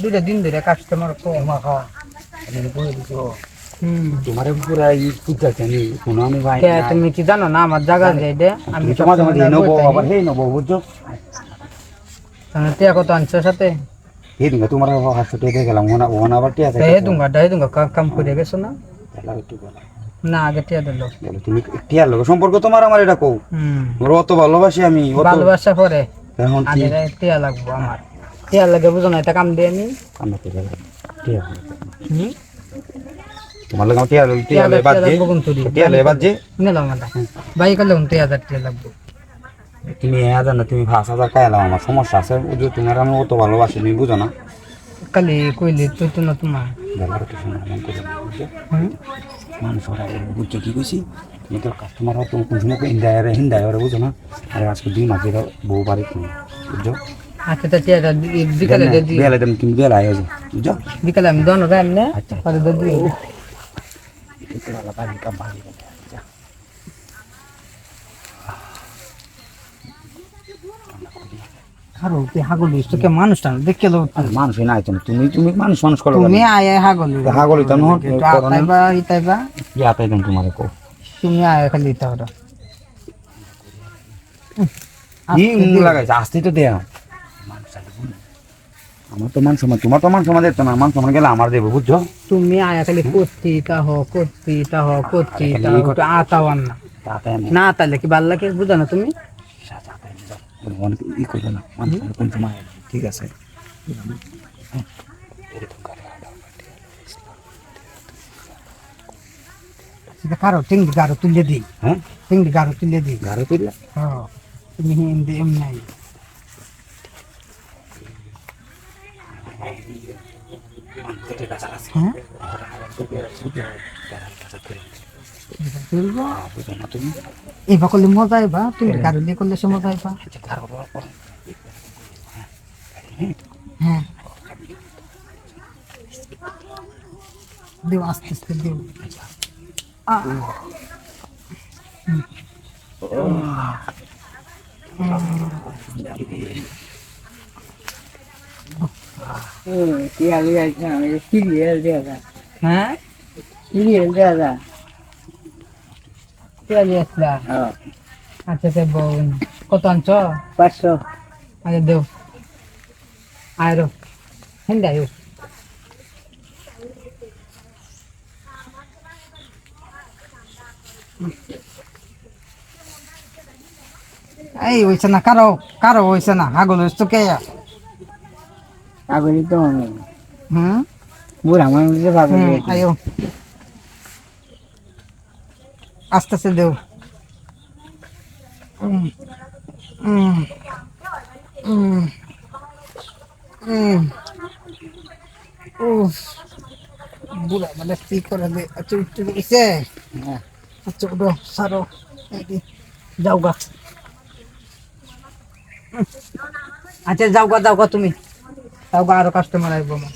দুইটা দিন ধরে কাস্টমার কম হুম তোমার পুরা ই কুচাচ্ছে নি কোনো আমি ভাই তুমি কি জানো না আমার জায়গা যাইতে আমি আমি তোমার তোমার এই আবার হেই নবো বুঝছ টিয়া কত আনছো সাথে এই তোমার হাসতে গেলাম ওনা ওনা আবার টিয়া দুঙ্গা ডাই দুঙ্গা কাম করে গেছো না না আগে টিয়া দিল তুমি টিয়ার লোক সম্পর্ক তোমার আমার এটা কও। ওর অত ভালোবাসি আমি অত ভালোবাসা পরে। এখন কি? টিয়া লাগবো আমার। টিয়া লাগে বুঝো না এটা কাম দিয়ে নি। আমরা তো যাব টিয়া হুম তোমার লোক টিয়া টিয়া লে বাদ যে লাগবো কিন্তু টিয়া বাদ যে নিলাম না বাই করলে টিয়া টিয়া লাগবো? তুমি এক হাজার না তুমি পাঁচ হাজার খাইলাম আমার সমস্যা আছে। বুঝো তোমার আমি অত ভালোবাসি তুমি বুঝো না। কালি কইলি তুই তো না তোমার। বেলার কিছু না মন করে হুম? মানুষ ওরা বুঝছ কি কইছি? তুমি তো কাস্টমার হতো কোন সময় হিন্দায় হিন্দায় ওরা বুঝো না। আর আজকে দুই মাস বউ বাড়ি তুমি বুঝছ? আচ্ছা তা টিয়াটা দি- বিকালে বেলা তুমি বেলা আয় বুঝছ? বিকালে আমি দোনো রাম না আচ্ছা। পরে দিয়ে দিই আরও তুই হাগল তোকে মানুষ টান দেখে লো মানুষ নাই তুমি তুমি তুমি মানুষ মানুষ করো তুমি আয় হাগল হাগল করো ইতাইবা। তোমার কো তুমি আয় খালি ইতা হলো ই লাগাইছে? আসতে তো দেয়া আমার তো মান সমান তোমার তো মান সমান দেখতো না মান সমান গেলে আমার দেবো বুঝছ? তুমি আয় খালি করতি তা হ করতি তা হ করতি তা হ। আতাওয়ান না। না তাহলে কি ভালো লাগে বুঝো না তুমি? অনেক ই করবে না কোন সময় ঠিক আছে? কারও টিংডি গারো তুলে দিই। হ্যাঁ? টিংডি গারো তুলে দিই। গাড়ি তুললে হ্যাঁ তুমি হিন্দি এমনি নাই। হ্যাঁ? এবার করলে মজা আইবা তুমি গাড়ি দিয়ে করলে সে মজা আইবা হ্যাঁ? দেও আস্তে আস্তে দেও আহ। হ্যাঁ পেঁয়াজ আসলা আচ্ছা তে বোন কত আনছ? পাঁচশো। আচ্ছা দেও। আয়রো হিন্দা আয়ো এই হইছে না কারও কারও হইছে না। হাগল হইছে তো কে? আগলি তো হুম? বুড়া হুম আয়ো। আস্তে আস্তে দেও বুড়া মানে কি করে দে আচ্ছা উঠতে গেছে? আচ্ছা উঠো সারো এই যাও গা। আচ্ছা যাও গা যাও গা তুমি। যাও গা আরও কাস্টমার আসব। আমার